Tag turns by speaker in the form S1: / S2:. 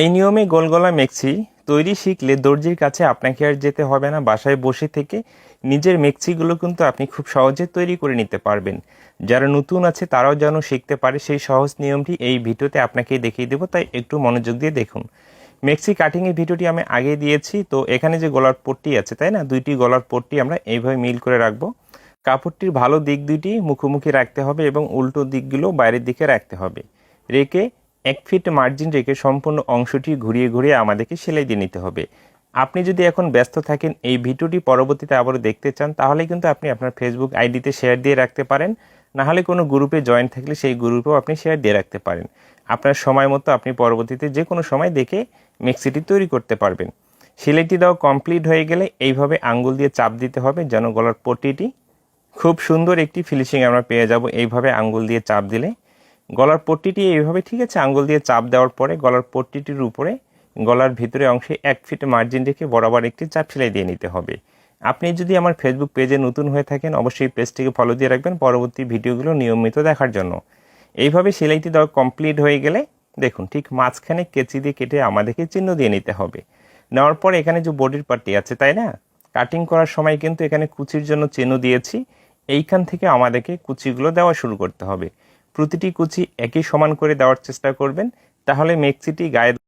S1: এই নিয়মে গোলগলা মেক্সি তৈরি শিখলে দর্জির কাছে আপনাকে আর যেতে হবে না, বাসায় বসে থেকে নিজের মেক্সিগুলো কিন্তু আপনি খুব সহজে তৈরি করে নিতে পারবেন। যারা নতুন আছে তারাও যেন শিখতে পারে সেই সহজ নিয়মটি। এই ভিডিওতে আপনাকে দেখিয়ে দেবো, তাই একটু মনোযোগ দিয়ে দেখুন। মেক্সি কাটিংয়ের ভিডিওটি আমি আগে দিয়েছি, তো এখানে যে গলার পট্টি আছে, তাই না? দুইটি গলার পট্টি আমরা এইভাবে মিল করে রাখব। কাপড়টির ভালো দিক দুইটি মুখোমুখি রাখতে হবে এবং উল্টো দিকগুলো বাইরের দিকে রাখতে হবে। রেখে এক ফিট মার্জিন রেখে সম্পূর্ণ অংশটি ঘুরিয়ে ঘুরিয়ে আমাদেরকে সেলাই দিয়ে নিতে হবে। আপনি যদি এখন ব্যস্ত থাকেন, এই ভিডিওটি পরবর্তীতে আবারও দেখতে চান, তাহলে কিন্তু আপনি আপনার ফেসবুক আইডিতে শেয়ার দিয়ে রাখতে পারেন। না হলে কোনো গ্রুপে জয়েন থাকলে সেই গ্রুপেও আপনি শেয়ার দিয়ে রাখতে পারেন। আপনার সময় মতো আপনি পরবর্তীতে যে কোনো সময় দেখে মিক্সিটি তৈরি করতে পারবেন। সেলাইটি দেওয়া কমপ্লিট হয়ে গেলে এইভাবে আঙ্গুল দিয়ে চাপ দিতে হবে যেন গলার পট্টিটি খুব সুন্দর একটি ফিনিশিং আমরা পেয়ে যাব। এইভাবে আঙ্গুল দিয়ে চাপ দিলে গলার পট্টিটি এইভাবে, ঠিক আছে, আঙ্গুল দিয়ে চাপ দেওয়ার পরে গলার পট্টিটির উপরে গলার ভিতরে অংশে এক ফিট মার্জিন রেখে বরাবর একটি চাপ সেলাই দিয়ে নিতে হবে। আপনি যদি আমার ফেসবুক পেজে নতুন হয়ে থাকেন, অবশ্যই পেজটিকে ফলো দিয়ে রাখবেন পরবর্তী ভিডিওগুলো নিয়মিত দেখার জন্য। এইভাবে সেলাইটি দেওয়া কমপ্লিট হয়ে গেলে দেখুন, ঠিক মাঝখানে কেচি দিয়ে কেটে আমাদেরকে চিহ্ন দিয়ে নিতে হবে। নেওয়ার পর এখানে যে বডির পার্টি আছে, তাই না? কাটিং করার সময় কিন্তু এখানে কুচির জন্য চিহ্ন দিয়েছি। এইখান থেকে আমাদেরকে কুচিগুলো দেওয়া শুরু করতে হবে। প্রতিটি কুচি একই সমান করে দেওয়ার চেষ্টা করবেন তাহলে মেক্সিটি গায়ে